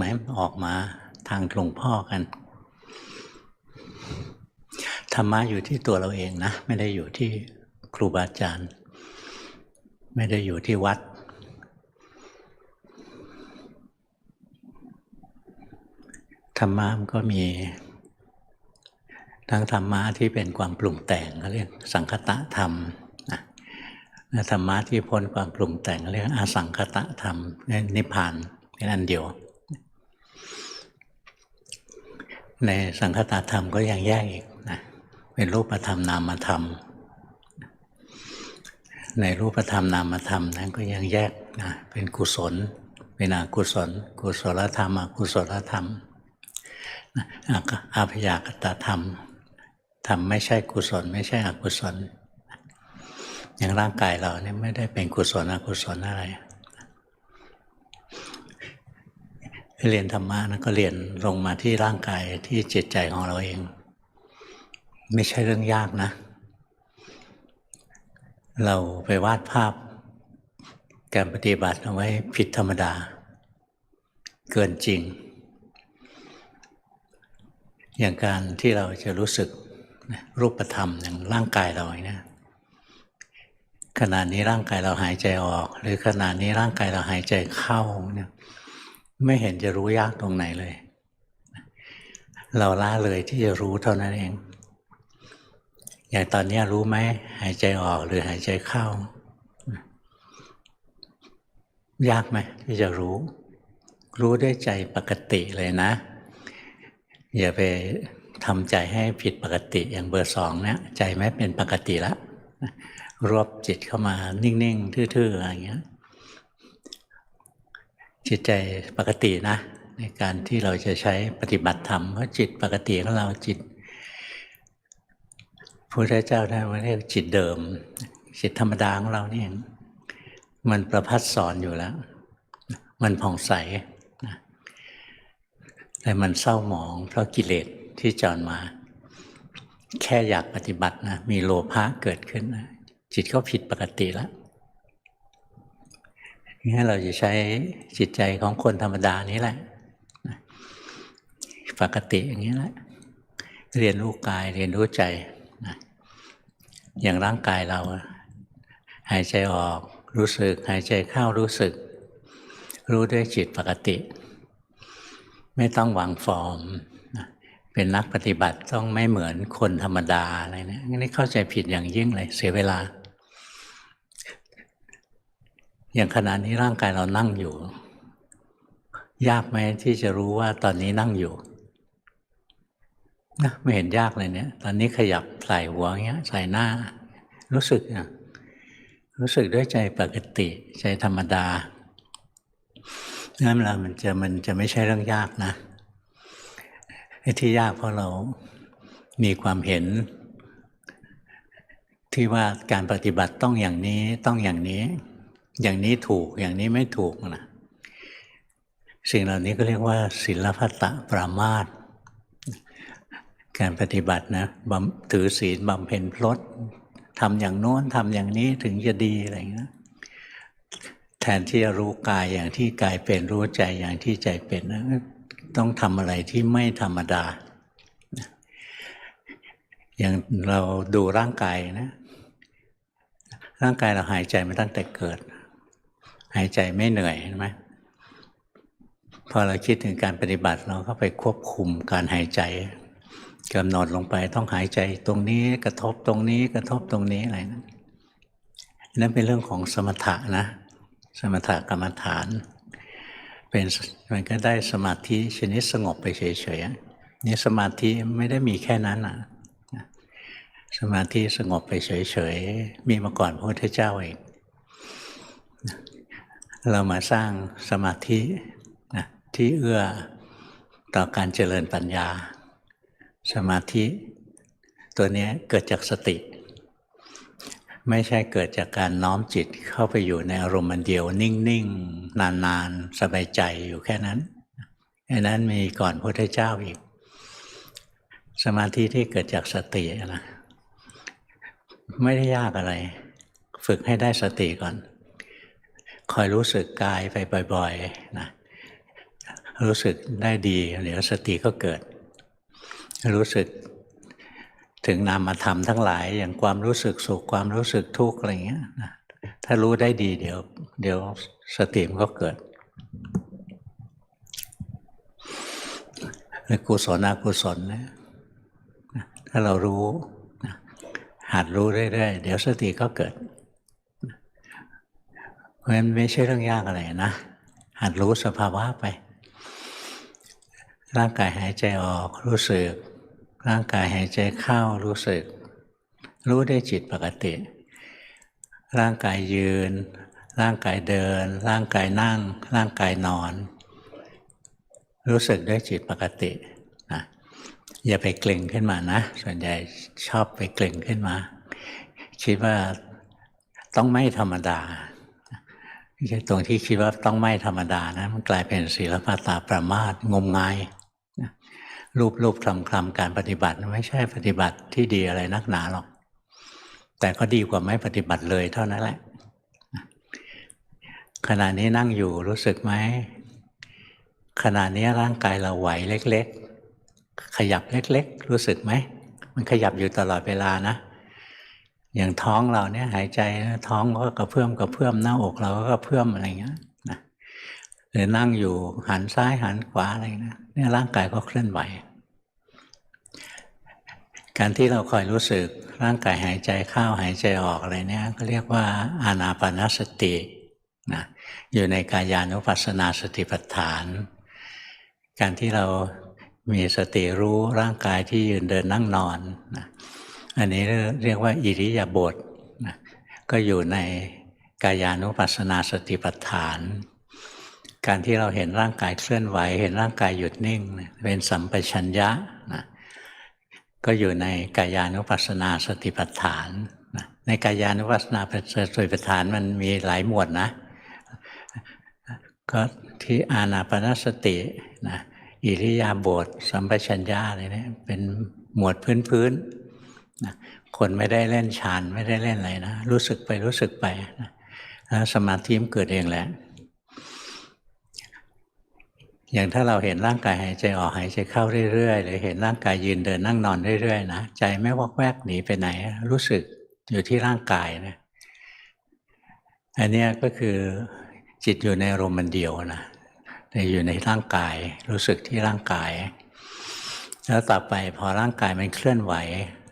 ไหมออกมาทางหลวงพ่อกันธรรมะอยู่ที่ตัวเราเองนะ ไม่ได้อยู่ที่ครูบาอาจารย์ ไม่ได้อยู่ที่วัด ธรรมะมันก็มี ทั้งธรรมะที่เป็นความปรุงแต่งเขาเรียกสังคตะธรรมนะธรรมะที่พ้นความปรุงแต่งเขาเรียกอสังคตะธรรมนิพพานเป็นอันเดียว ในสังคตะธรรมก็ยังแยกอีกนะเป็นรูปธรรมนามธรรม ในรูปธรรมนามธรรมนั้นก็ยังแยกนะเป็นกุศล เป็นอกุศล กุศลธรรมอกุศลธรรมนะอาพยากตธรรมธรรมไม่ใช่กุศล ไม่ใช่อกุศลอย่างร่างกายเราเนี่ยไม่ได้เป็นกุศลอกุศลอะไร เรียนธรรมะนะก็เรียนลงมาที่ร่างกายที่จิตใจของเราเอง ไม่ใช่เรื่องยากนะ เราไปวาดภาพการปฏิบัติเอาไว้ผิดธรรมดา เกินจริง อย่างการที่เราจะรู้สึกรูปธรรมอย่างร่างกายเราเนี่ยขณะนี้ร่างกายเราหายใจออก หรือขณะนี้ร่างกายเราหายใจเข้าเนี่ย ไม่เห็นจะรู้ยากตรงไหนเลย เราละเลยที่จะรู้เท่านั้นเอง อย่างตอนนี้รู้ไหมหายใจออกหรือหายใจเข้า ยากไหมที่จะรู้ รู้ด้วยใจปกติเลยนะ อย่าไปทำใจให้ผิดปกติอย่างเบอร์สองเนี่ยใจไม่เป็นปกติแล้วรวบจิตเข้ามานิ่ง ๆ ทื่อ ๆ อะไรอย่างเงี้ย จิตใจปกตินะ ในการที่เราจะใช้ปฏิบัติธรรมเพราะจิตปกติของเราจิตพระพุทธเจ้าท่านเรียกจิตเดิม จิตธรรมดาของเรานี่เองมันประพัดสอนอยู่แล้ว มันผ่องใสนะแต่มันเศร้าหมอง เพราะกิเลสที่จอนมา แค่อยากปฏิบัตินะมีโลภะเกิดขึ้นนะจิตก็ผิดปกติแล้ว งั้นเราจะใช้จิตใจของคนธรรมดานี้แหละ ปกติอย่างนี้แหละ เรียนรู้กายเรียนรู้ใจ อย่างร่างกายเรา หายใจออกรู้สึก หายใจเข้ารู้สึก รู้ด้วยจิตปกติ ไม่ต้องหวังฟอร์มเป็นนักปฏิบัติต้องไม่เหมือนคนธรรมดาอะไรเนี่ยนี่เข้าใจผิดอย่างยิ่งเลยเสียเวลา อย่างขณะนี้ร่างกายเรานั่งอยู่ ยากไหมที่จะรู้ว่าตอนนี้นั่งอยู่นะไม่เห็นยากเลยเนี่ย ตอนนี้ขยับใส่หัวเงี้ย ใส่หน้า รู้สึกนะรู้สึกด้วยใจปกติใจธรรมดานั่นแหละมันจะมันจะไม่ใช่เรื่องยากนะไอ้ที่ยากเพราะเรามีความเห็น ที่ว่าการปฏิบัติต้องอย่างนี้ต้องอย่างนี้ อย่างนี้ถูกอย่างนี้ไม่ถูกนะสิ่งเหล่านี้ก็เรียกว่าศิลปตะปรามาตการปฏิบัตินะบำถือศีลบำเพ็ญพลดทำอย่างโน้นทำอย่างนี้ถึงจะดีอะไรอย่างนี้แทนที่จะรู้กายอย่างที่กายเป็นรู้ใจอย่างที่ใจเป็นนะต้องทำอะไรที่ไม่ธรรมดา อย่างเราดูร่างกายนะ ร่างกายเราหายใจมาตั้งแต่เกิด หายใจไม่เหนื่อยใช่ไหมพอเราคิดถึงการปฏิบัติเราก็ไปควบคุมการหายใจกำหนดลงไปต้องหายใจตรงนี้กระทบตรงนี้กระทบตรงนี้อะไรนะนั่นเป็นเรื่องของสมถะนะ สมถะกรรมฐาน เป็นมันก็ได้สมาธิชนิดสงบไปเฉยๆนี่สมาธิไม่ได้มีแค่นั้นอะสมาธิสงบไปเฉยๆมีมาก่อนพระพุทธเจ้าเอง เรามาสร้างสมาธินะที่เอื้อต่อการเจริญปัญญา สมาธิ ตัวนี้เกิดจากสติ ไม่ใช่เกิดจากการน้อมจิตเข้าไปอยู่ในอารมณ์เดียว นิ่งๆ นานๆ สบายใจอยู่แค่นั้นอันนั้นมีก่อนพระพุทธเจ้าอีก สมาธิที่เกิดจากสตินะไม่ได้ยากอะไร ฝึกให้ได้สติก่อน คอยรู้สึกกายไปบ่อยๆนะรู้สึกได้ดี เดี๋ยวสติก็เกิด รู้สึกถึงนามธรรมทั้งหลาย อย่างความรู้สึกสุขความรู้สึกทุกข์อะไรเงี้ยนะถ้ารู้ได้ดีเดี๋ยว เดี๋ยวสติมันก็เกิดกุศลอกุศลนะถ้าเรารู้หัดรู้เรื่อยๆเดี๋ยวสติก็เกิด ราะฉะนั้นไม่ใช่เรื่องยากอะไรนะหัดรู้สภาวะไป ร่างกายหายใจออกรู้สึก ร่างกายหายใจเข้ารู้สึก รู้ได้จิตปกติ ร่างกายยืน ร่างกายเดิน ร่างกายนั่ง ร่างกายนอน รู้สึกด้วยจิตปกตินะอย่าไปเกร็งขึ้นมานะ ส่วนใหญ่ชอบไปเกร็งขึ้นมา คิดว่าต้องไม่ธรรมดา ตรงที่คิดว่าต้องไม่ธรรมดานะ มันกลายเป็นศีลปตาประมาทงมงายรูปรูปคลำคลำการปฏิบัติไม่ใช่ปฏิบัติที่ดีอะไรนักหนาหรอก แต่ก็ดีกว่าไม่ปฏิบัติเลยเท่านั้นแหละ ขณะนี้นั่งอยู่รู้สึกไหมขณะนี้ร่างกายเราไหวเล็ก ๆ ขยับเล็ก ๆ รู้สึกไหม มันขยับอยู่ตลอดเวลานะ อย่างท้องเราเนี่ยหายใจท้องก็กระเพื่อมกระเพื่อมหน้าอกเราก็กระเพื่อมอะไรเงี้ยนะหรือนั่งอยู่หันซ้ายหันขวาอะไรนะเนี่ยร่างกายก็เคลื่อนไหว การที่เราคอยรู้สึกร่างกายหายใจเข้าหายใจออกอะไรเนี่ยก็เรียกว่าอานาปานสตินะอยู่ในกายานุปัสสนาสติปัฏฐาน การที่เรามีสติรู้ร่างกายที่ยืนเดินนั่งนอนนะ อันนี้เรียกว่าอิริยาบถนะก็อยู่ในกายานุปัสสนาสติปัฏฐาน การที่เราเห็นร่างกายเคลื่อนไหว เห็นร่างกายหยุดนิ่ง เป็นสัมปชัญญะนะก็อยู่ในกายานุปัสสนาสติปัฏฐานนะในกายานุปัสสนาสติปัฏฐานมันมีหลายหมวดนะ ก็ที่อานาปนสตินะอิริยาบถสัมปชัญญะอะไรเนี่ยเป็นหมวดพื้นๆ นะคนไม่ได้เล่นฌานไม่ได้เล่นอะไรนะรู้สึกไปรู้สึกไปนะแล้วสมาธิมันเกิดเองแหละ อย่างถ้าเราเห็นร่างกายหายใจออกหายใจเข้าเรื่อยๆหรือเห็นร่างกายยืนเดินนั่งนอนเรื่อยๆนะใจไม่วอกแวกหนีไปไหน รู้สึกอยู่ที่ร่างกายนะอันนี้ก็คือจิตอยู่ในอารมณ์มันเดียวนะแต่อยู่ในร่างกายรู้สึกที่ร่างกาย แล้วต่อไปพอร่างกายมันเคลื่อนไหว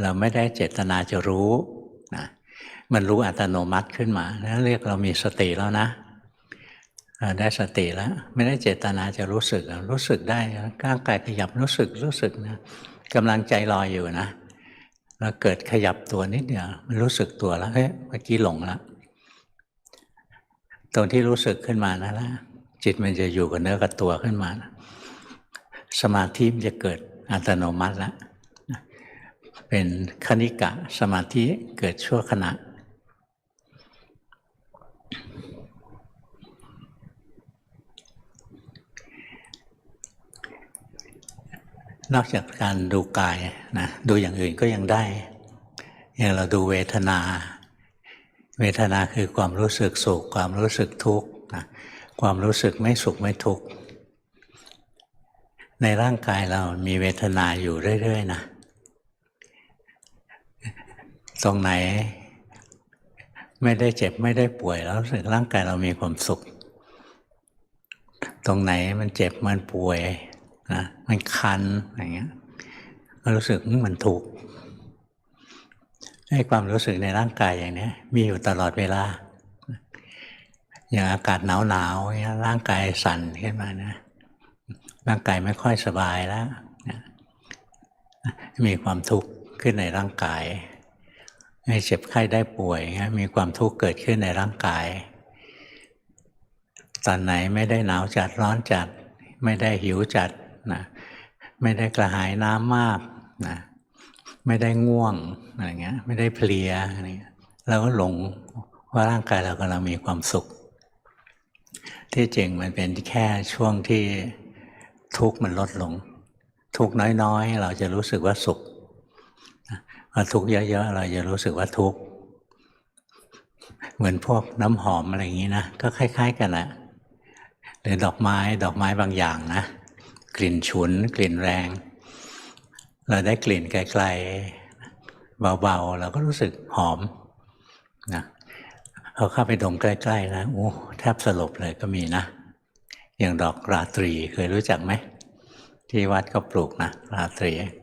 เราไม่ได้เจตนาจะรู้นะมันรู้อัตโนมัติขึ้นมานั่นเรียกเรามีสติแล้วนะได้สติแล้ว ไม่ได้เจตนาจะรู้สึกรู้สึกได้ร่างกายขยับรู้สึกรู้สึกนะกำลังใจลอยอยู่นะแล้วเกิดขยับตัวนิดเดียวมันรู้สึกตัวแล้วเฮ้ยเมื่อกี้หลงแล้วตรงที่รู้สึกขึ้นมานั่นแหละจิตมันจะอยู่กับเนื้อกับตัวขึ้นมาสมาธิมันจะเกิดอัตโนมัติแล้ว เป็นคณิกะสมาธิเกิดชั่วขณะ นอกจากการดูกายนะดูอย่างอื่นก็ยังได้ อย่างเราดูเวทนา เวทนาคือความรู้สึกสุข ความรู้สึกทุกข์นะความรู้สึกไม่สุขไม่ทุกข์ในร่างกายเรามีเวทนาอยู่เรื่อยๆนะ ตรงไหน ไม่ได้เจ็บไม่ได้ป่วยแล้วรู้สึกร่างกายเรามีความสุข ตรงไหนมันเจ็บมันป่วยนะมันคันอย่างเงี้ยก็รู้สึกมันถูกให้ความรู้สึกในร่างกายอย่างนี้มีอยู่ตลอดเวลา อย่างอากาศหนาวหนาวเนี่ยร่างกายสั่นขึ้นมานะร่างกายไม่ค่อยสบายแล้วมีความทุกข์ขึ้นในร่างกาย เจ็บไข้ได้ป่วยมีความทุกข์เกิดขึ้นในร่างกาย ตอนไหนไม่ได้หนาวจัดร้อนจัด ไม่ได้หิวจัดนะไม่ได้กระหายน้ำมากนะไม่ได้ง่วงอะไรเงี้ยไม่ได้เพลียอะไรเงี้ยเราก็หลงว่าร่างกายเรากำลังมีความสุข ที่จริงมันเป็นแค่ช่วงที่ทุกข์มันลดลง ทุกข์น้อยๆ เราจะรู้สึกว่าสุข ทุกข์เยอะๆเราจะรู้สึกว่าทุกข์เหมือนพวกน้ำหอมอะไรอย่างนี้นะก็คล้าย ๆ กันแหละหรือดอกไม้ดอกไม้บางอย่างนะ กลิ่นฉุน กลิ่นแรง เราได้กลิ่นไกลๆเบาๆเราก็รู้สึกหอมนะพอเข้าไปดมใกล้ๆนะโอ้แทบสลบเลยก็มีนะอย่างดอกราตรีเคยรู้จักไหมที่วัดก็ปลูกนะราตรี